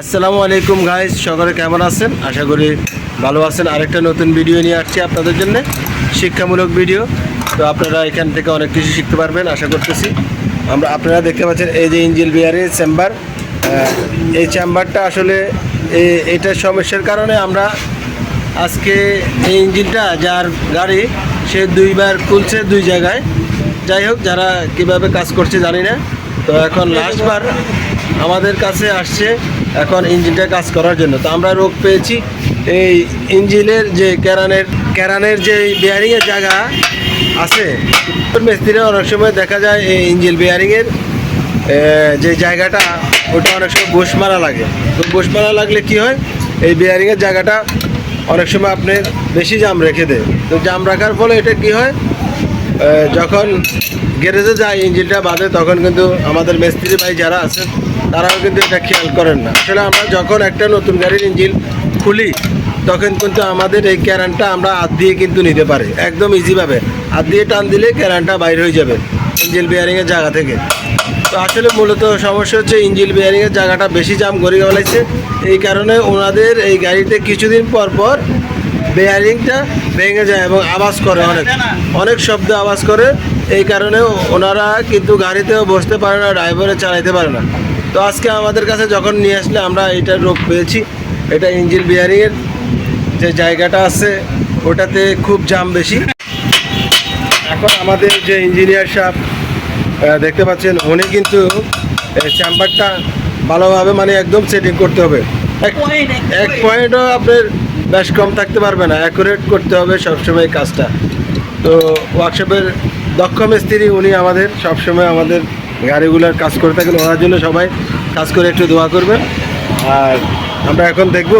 আসসালামু আলাইকুম গাইস সকলে কেমন আছেন? আশা করি ভালো আছেন। আরেকটা নতুন ভিডিও নিয়ে আসছি আপনাদের জন্য, শিক্ষামূলক ভিডিও তো আপনারা এখান থেকে অনেক কিছু শিখতে পারবেন, আশা করতেছি। আমরা আপনারা দেখতে পাচ্ছেন, এই যে ইঞ্জিল বিহারের চেম্বার এই চেম্বারটা আসলে, এ- এটার সমস্যার কারণে আমরা আজকে এই ইঞ্জিনটা যার গাড়ি, সে দুইবার খুলছে দুই জায়গায়। যাই হোক, যারা কীভাবে কাজ করছে জানি না। তো এখন লাস্টবার আমাদের কাছে আসছে এখন ইঞ্জিনটা কাজ করার জন্য। তো আমরা রোগ পেয়েছি। এই ইঞ্জিনের যে ক্যারানের ক্যারানের যে বিয়ারিংয়ের জায়গা আছে মিস্ত্রিরা অনেক সময় দেখা যায় এই ইঞ্জিন বিয়ারিংয়ের যে জায়গাটা, ওটা অনেক সময় বুশ মারা লাগে। তো বুশ মারা লাগলে কি হয়? এই বিয়ারিংয়ের জায়গাটা অনেক সময় আপনি বেশি জাম রেখে দেয়। তো জাম রাখার ফলে এটা কি হয়? যখন গ্যারেজে যায়, ইঞ্জিনটা বাঁধে, তখন কিন্তু আমাদের মিস্ত্রি ভাই যারা আছেন, তারাও কিন্তু এটা খেয়াল করেন না। আসলে আমরা যখন একটা নতুন গাড়ির ইঞ্জিন খুলি, তখন কিন্তু আমাদের এই ক্যারানটা আমরা হাত দিয়ে কিন্তু নিতে পারি, একদম ইজিভাবে হাত দিয়ে টান দিলে ক্যারানটা বাইর হয়ে যাবে ইঞ্জিন বিয়ারিংয়ের জায়গা থেকে। তো আসলে মূলত সমস্যা হচ্ছে ইঞ্জিন বিয়ারিংয়ের জায়গাটা বেশি জাম করে ফেলাইছে এই কারণে ওনাদের এই গাড়িতে কিছুদিন পর পর বেয়ারিংটা ভেঙে যায় এবং আওয়াজ করে অনেক। অনেক শব্দ আওয়াজ করে এই কারণে ওনারা কিন্তু গাড়িতেও বসতে পারে না ড্রাইভারে চালাইতে পারে না। তো আজকে আমাদের কাছে যখন নিয়ে আসলে আমরা এটার রোগ পেয়েছি এটা ইঞ্জিন বিয়ারিংয়ের যে জায়গাটা আছে ওটাতে খুব জাম বেশি। এখন আমাদের যে ইঞ্জিনিয়ার সাহেব দেখতে পাচ্ছেন উনি কিন্তু চেম্বারটা ভালোভাবে মানে একদম সেটিং করতে হবে। এক এক পয়েন্টও আপনার বেশ কম থাকতে পারবে না অ্যাকুরেট করতে হবে সবসময় কাজটা। তো ওয়ার্কশপের দক্ষ মিস্ত্রি উনি আমাদের, সবসময় আমাদের গাড়িগুলোর কাজ করে থাকেন, ওনার জন্য সবাই কাজ করে একটু দোয়া করবেন। আর আমরা এখন দেখব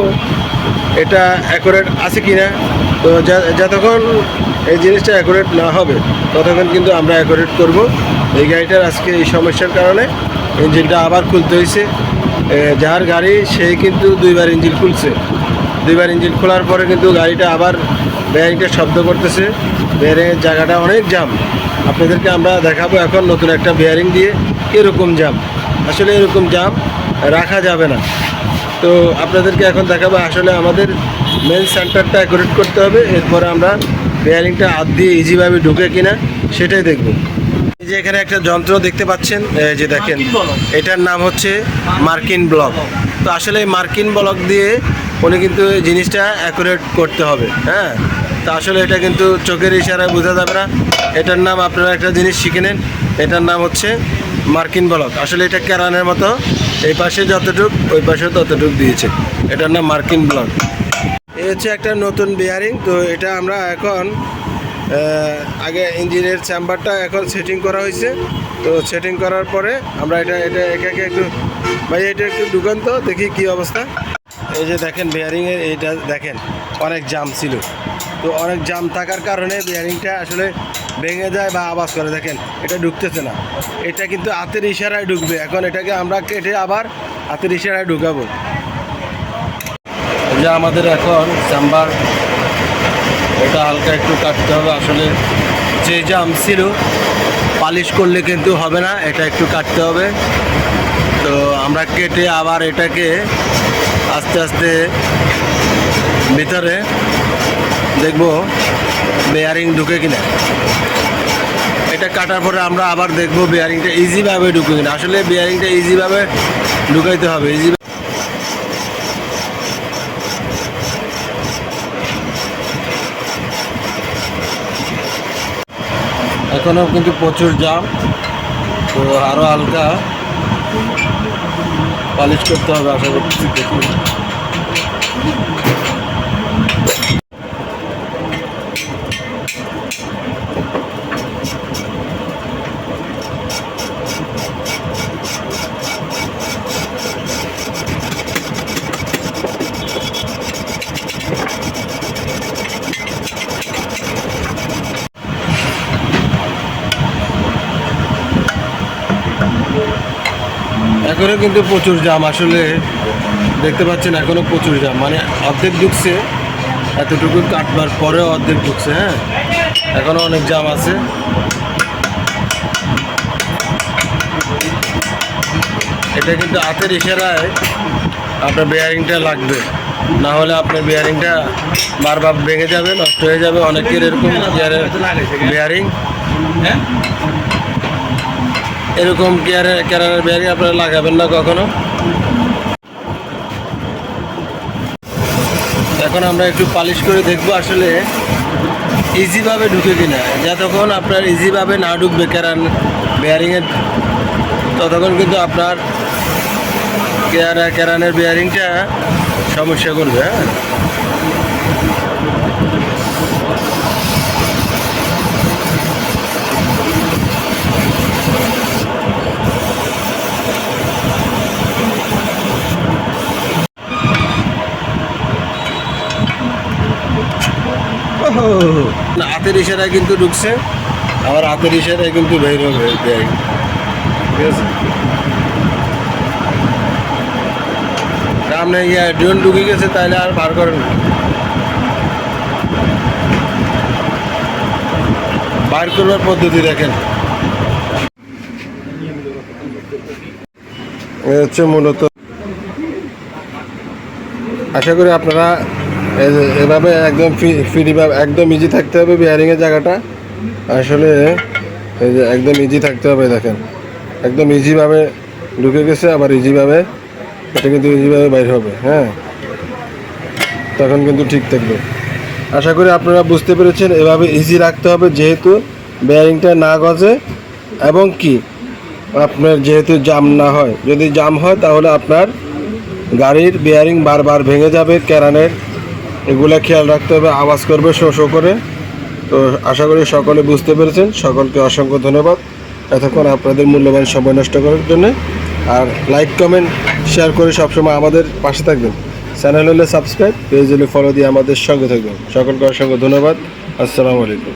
এটা অ্যাকুরেট আছে কি না তো যতক্ষণ এই জিনিসটা অ্যাকুরেট না হবে, ততক্ষণ কিন্তু আমরা অ্যাকুরেট করব। এই গাড়িটার আজকে এই সমস্যার কারণে ইঞ্জিনটা আবার খুলতে হয়েছে যার গাড়ি সেই কিন্তু দুইবার ইঞ্জিন খুলছে। দুইবার ইঞ্জিন খোলার পরে কিন্তু গাড়িটা আবার বেয়ারিংটা শব্দ করতেছে। বেয়ারিংয়ের জায়গাটা অনেক জাম আপনাদেরকে আমরা দেখাবো এখন নতুন একটা বেয়ারিং দিয়ে এরকম জাম আসলে এরকম জাম রাখা যাবে না। তো আপনাদেরকে এখন দেখাবো আসলে আমাদের মেন সেন্টারটা অ্যাকোরেট করতে হবে। এরপরে আমরা বেয়ারিংটা হাত দিয়ে ইজিভাবে ঢুকে কিনা সেটাই দেখব। যে এখানে একটা যন্ত্র দেখতে পাচ্ছেন যে দেখেন এটার নাম হচ্ছে মার্কিন ব্লক। তো আসলে মার্কিন ব্লক দিয়ে উনি কিন্তু জিনিসটা অ্যাকুরেট করতে হবে হ্যাঁ? তো আসলে এটা কিন্তু চোখের ইশারায় বোঝা যাবে না। এটার নাম আপনারা একটা জিনিস শিখে নেন এটার নাম হচ্ছে মার্কিন ব্লক। আসলে এটা ক্যারানের মতো এই পাশে যতটুক ওই পাশে ততটুক দিয়েছে। এটার নাম মার্কিন ব্লক। এই হচ্ছে একটা নতুন বিয়ারিং তো এটা আমরা এখন আগে ইঞ্জিনের চেম্বারটা এখন সেটিং করা হয়েছে। তো সেটিং করার পরে আমরা এটা এটা একে একে একটু, ভাই, এটা একটু ঢুকান তো, দেখি কি অবস্থা। এই যে দেখেন বিয়ারিংয়ের এইটা দেখেন, অনেক জাম ছিল। তো অনেক জাম থাকার কারণে বিয়ারিংটা আসলে ভেঙে যায় বা আওয়াজ করে। দেখেন, এটা ঢুকতেছে না। এটা কিন্তু হাতের ইশারায় ঢুকবে। এখন এটাকে আমরা কেটে আবার হাতের ইশারায় ঢুকাবো। যে আমাদের এখন চেম্বার এটা হালকা একটু কাটতে হবে। আসলে যে জাম ছিল, পালিশ করলে কিন্তু হবে না, এটা একটু কাটতে হবে। তো আমরা কেটে আবার এটাকে আস্তে আস্তে ভিতরে দেখব বেয়ারিং ঢুকে কিনা। এটা কাটার পরে আমরা আবার দেখব বেয়ারিংটা ইজিভাবে ঢুকে কিনা। আসলে বেয়ারিংটা ইজিভাবে ঢুকাইতে হবে ইজি এখনও কিন্তু প্রচুর জাম তো আরও হালকা পালিশ করতে হবে আশা করছি দেখি। এখনও কিন্তু প্রচুর জাম, আসলে দেখতে পাচ্ছেন এখনও প্রচুর জাম। মানে অর্ধেক ঢুকছে, এতটুকু কাটবার পরেও অর্ধেক ঢুকছে হ্যাঁ? এখনও অনেক জাম আছে। এটা কিন্তু হাতের ইশারায় আপনার বেয়ারিংটা লাগবে। না হলে আপনার বেয়ারিংটা বারবার ভেঙে যাবে, নষ্ট হয়ে যাবে। অনেকের এরকম বেয়ারিং এরকম গিয়ারের ক্যারারের বেয়ারিং আপনারা লাগাবেন না কখনো? এখন আমরা একটু পালিশ করে দেখব আসলে ইজিভাবে ঢুকে কিনা। যতক্ষণ আপনার ইজিভাবে না ঢুকবে ক্যারান বেয়ারিংয়ের ততক্ষণ কিন্তু আপনার কেয়ারা ক্যারানের বেয়ারিংটা সমস্যা করবে হ্যাঁ? হাতের ইশারায় কিন্তু ঢুকছে। আবার হাতের ইশারায় কিন্তু বের হবে ঠিক আছে? সামনে ইয়ে ড্রোন ঢুকে গেছে তাহলে আর বার করেন। বার করবার পদ্ধতি দেখেন। হচ্ছে মূলত আশা করি আপনারা এভাবে একদম ফ্রিভাবে, একদম ইজি থাকতে হবে বিয়ারিংয়ের জায়গাটা। আসলে এই যে একদম ইজি থাকতে হবে, দেখেন। একদম ইজিভাবে ঢুকে গেছে, আবার ইজিভাবে এটা কিন্তু ইজিভাবে বাইর হবে হ্যাঁ? তখন কিন্তু ঠিক থাকবে। আশা করি আপনারা বুঝতে পেরেছেন, এভাবে ইজি রাখতে হবে যেহেতু বেয়ারিংটা না গজে, এবং কি? আপনার যেহেতু জাম না হয়, যদি জাম হয় তাহলে আপনার গাড়ির বেয়ারিং বারবার ভেঙে যাবে ক্যারানের এগুলা খেয়াল রাখতে হবে, আওয়াজ করবে, শো শো করে। তো আশা করি সকলে বুঝতে পেরেছেন। সকলকে অসংখ্য ধন্যবাদ। এতক্ষণ আপনাদের মূল্যবান সময় নষ্ট করার জন্য। আর লাইক কমেন্ট শেয়ার করে সবসময় আমাদের পাশে থাকবেন। চ্যানেল হলে সাবস্ক্রাইব পেজ হলে ফলো দিয়ে আমাদের সঙ্গে থাকবেন। সকলকে অসংখ্য ধন্যবাদ। আসসালামু আলাইকুম।